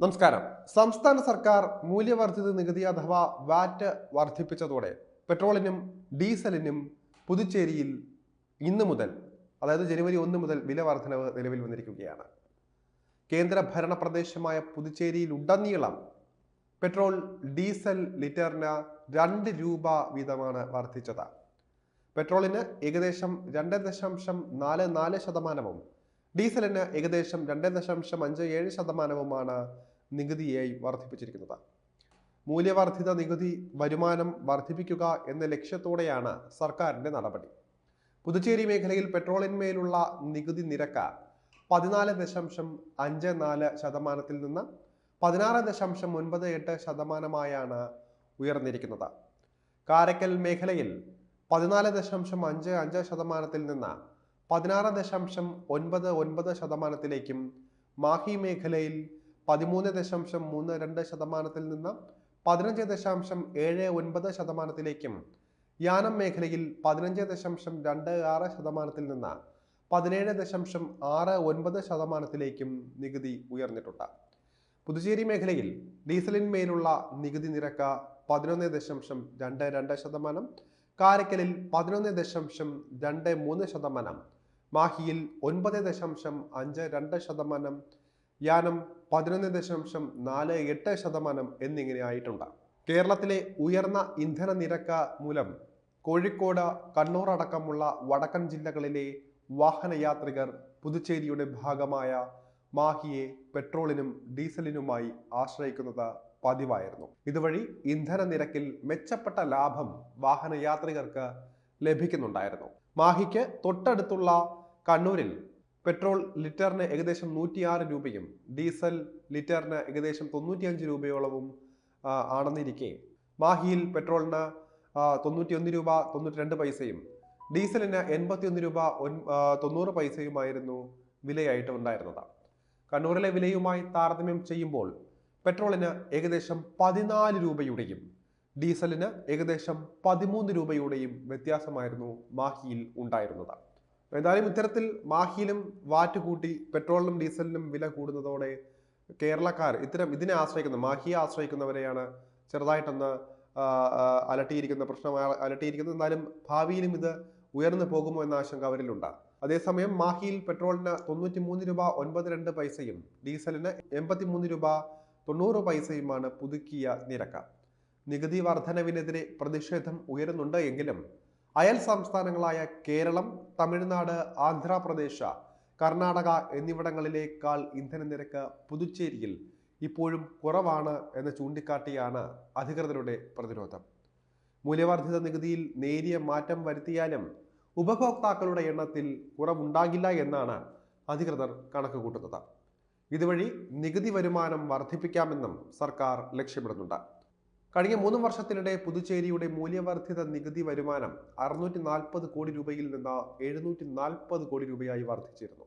നമസ്കാരം. സംസ്ഥാന സർക്കാർ മൂല്യവർദ്ധിത നികുതി അഥവാ വാറ്റ് വർദ്ധിപ്പിച്ചതോടെ പെട്രോളിനും ഡീസലിനും പുതുച്ചേരിയിൽ ഇന്ന് മുതൽ അതായത് ജനുവരി ഒന്ന് മുതൽ വില വർധനവ് നിലവിൽ വന്നിരിക്കുകയാണ്. കേന്ദ്ര ഭരണ പ്രദേശമായ പുതുച്ചേരിയിൽ ഉടനീളം പെട്രോൾ ഡീസൽ ലിറ്ററിന് രണ്ട് രൂപ വീതമാണ് വർദ്ധിച്ചത്. പെട്രോളിന് ഏകദേശം രണ്ട് ദശാംശം നാല് നാല് ശതമാനവും ഡീസലിന് ഏകദേശം രണ്ട് ദശാംശം അഞ്ച് ഏഴ് ശതമാനവുമാണ് നികുതിയായി വർദ്ധിപ്പിച്ചിരിക്കുന്നത്. മൂല്യവർദ്ധിത നികുതി വരുമാനം വർദ്ധിപ്പിക്കുക എന്ന ലക്ഷ്യത്തോടെയാണ് സർക്കാരിന്റെ നടപടി. പുതുച്ചേരി മേഖലയിൽ പെട്രോളിന്മേലുള്ള നികുതി നിരക്ക് പതിനാല് ദശാംശം അഞ്ച് നാല് ശതമാനത്തിൽ നിന്ന് പതിനാറ് ദശാംശം ഒൻപത് എട്ട് ശതമാനമായാണ് ഉയർന്നിരിക്കുന്നത്. കാരക്കൽ മേഖലയിൽ പതിനാല് ദശാംശം അഞ്ച് അഞ്ച് ശതമാനത്തിൽ നിന്ന് പതിനാറ് ദശാംശം ഒൻപത് ഒൻപത് ശതമാനത്തിലേക്കും മാഹി മേഖലയിൽ പതിമൂന്ന് ദശാംശം മൂന്ന് രണ്ട് ശതമാനത്തിൽ നിന്ന് പതിനഞ്ച് ദശാംശം ഏഴ് ഒൻപത് ശതമാനത്തിലേക്കും യാനം മേഖലയിൽ പതിനഞ്ച് ദശാംശം രണ്ട് ആറ് ശതമാനത്തിൽ നിന്ന് പതിനേഴ് ദശാംശം ആറ് ഒൻപത് ശതമാനത്തിലേക്കും നികുതി ഉയർന്നിട്ടുണ്ട്. പുതുച്ചേരി മേഖലയിൽ ഡീസലിന്മേലുള്ള നികുതി നിരക്ക് പതിനൊന്ന് ദശാംശം രണ്ട് രണ്ട് ശതമാനം കാരക്കലിൽ പതിനൊന്ന് ദശാംശം രണ്ട് മൂന്ന് ശതമാനം മാഹിയിൽ ഒൻപത് ദശാംശം അഞ്ച് രണ്ട് ശതമാനം യാനം പതിനൊന്ന് ദശാംശം നാല് എട്ട് ശതമാനം എന്നിങ്ങനെ ആയിട്ടുണ്ട്. കേരളത്തിലെ ഉയർന്ന ഇന്ധന നിരക്ക് മൂലം കോഴിക്കോട് കണ്ണൂർ അടക്കമുള്ള വടക്കൻ ജില്ലകളിലെ വാഹനയാത്രികർ പുതുച്ചേരിയുടെ ഭാഗമായ മാഹിയെ പെട്രോളിനും ഡീസലിനുമായി ആശ്രയിക്കുന്നത് പതിവായിരുന്നു. ഇതുവഴി ഇന്ധന നിരക്കിൽ മെച്ചപ്പെട്ട ലാഭം വാഹനയാത്രികർക്ക് ലഭിക്കുന്നുണ്ടായിരുന്നു. മാഹിക്ക് തൊട്ടടുത്തുള്ള കണ്ണൂരിൽ പെട്രോൾ ലിറ്ററിന് ഏകദേശം നൂറ്റിയാറ് രൂപയും ഡീസൽ ലിറ്ററിന് ഏകദേശം തൊണ്ണൂറ്റിയഞ്ച് രൂപയോളവും ആണെന്നിരിക്കെ മാഹിയിൽ പെട്രോളിന് തൊണ്ണൂറ്റിയൊന്ന് രൂപ തൊണ്ണൂറ്റി രണ്ട് പൈസയും ഡീസലിന് എൺപത്തിയൊന്ന് രൂപ തൊണ്ണൂറ് പൈസയുമായിരുന്നു വിലയായിട്ട് ഉണ്ടായിരുന്നത് കണ്ണൂരിലെ വിലയുമായി താരതമ്യം ചെയ്യുമ്പോൾ പെട്രോളിന് ഏകദേശം പതിനാല് രൂപയുടെയും ഡീസലിന് ഏകദേശം പതിമൂന്ന് രൂപയുടെയും വ്യത്യാസമായിരുന്നു മാഹിയിൽ ഉണ്ടായിരുന്നത്. എന്തായാലും ഇത്തരത്തിൽ മാഹിയിലും വാറ്റ് കൂട്ടി പെട്രോളിനും ഡീസലിനും വില കൂടുന്നതോടെ കേരളക്കാർ ഇത്തരം ഇതിനെ ആശ്രയിക്കുന്ന മാഹിയെ ആശ്രയിക്കുന്നവരെയാണ് ചെറുതായിട്ടൊന്ന് അലട്ടിയിരിക്കുന്ന പ്രശ്നം അലട്ടിയിരിക്കുന്നത്. എന്നാലും ഭാവിയിലും ഇത് ഉയർന്നു പോകുമോ എന്ന ആശങ്ക അവരിലുണ്ട്. അതേസമയം മാഹിയിൽ പെട്രോളിന് തൊണ്ണൂറ്റി മൂന്ന് രൂപ ഒൻപത് രണ്ട് പൈസയും ഡീസലിന് എൺപത്തി മൂന്ന് രൂപ തൊണ്ണൂറ് പൈസയുമാണ് പുതുക്കിയ നിരക്ക്. നികുതി വർധനവിനെതിരെ പ്രതിഷേധം ഉയരുന്നുണ്ട് എങ്കിലും അയൽ സംസ്ഥാനങ്ങളായ കേരളം തമിഴ്നാട് ആന്ധ്രാപ്രദേശ് കർണാടക എന്നിവിടങ്ങളിലേക്കാൾ ഇന്ധന നിരക്ക് പുതുച്ചേരിയിൽ ഇപ്പോഴും കുറവാണ് എന്ന് ചൂണ്ടിക്കാട്ടിയാണ് അധികൃതരുടെ പ്രതിരോധം. മൂല്യവർദ്ധിത നികുതിയിൽ നേരിയ മാറ്റം വരുത്തിയാലും ഉപഭോക്താക്കളുടെ എണ്ണത്തിൽ കുറവുണ്ടാകില്ല എന്നാണ് അധികൃതർ കണക്കുകൂട്ടുന്നത്. ഇതുവഴി നികുതി വരുമാനം വർദ്ധിപ്പിക്കാമെന്നും സർക്കാർ ലക്ഷ്യമിടുന്നുണ്ട്. കഴിഞ്ഞ മൂന്ന് വർഷത്തിനിടെ പുതുച്ചേരിയുടെ മൂല്യവർദ്ധിത നികുതി വരുമാനം അറുന്നൂറ്റി നാൽപ്പത് കോടി രൂപയിൽ നിന്ന് എഴുന്നൂറ്റി നാൽപ്പത് കോടി രൂപയായി വർദ്ധിച്ചിരുന്നു.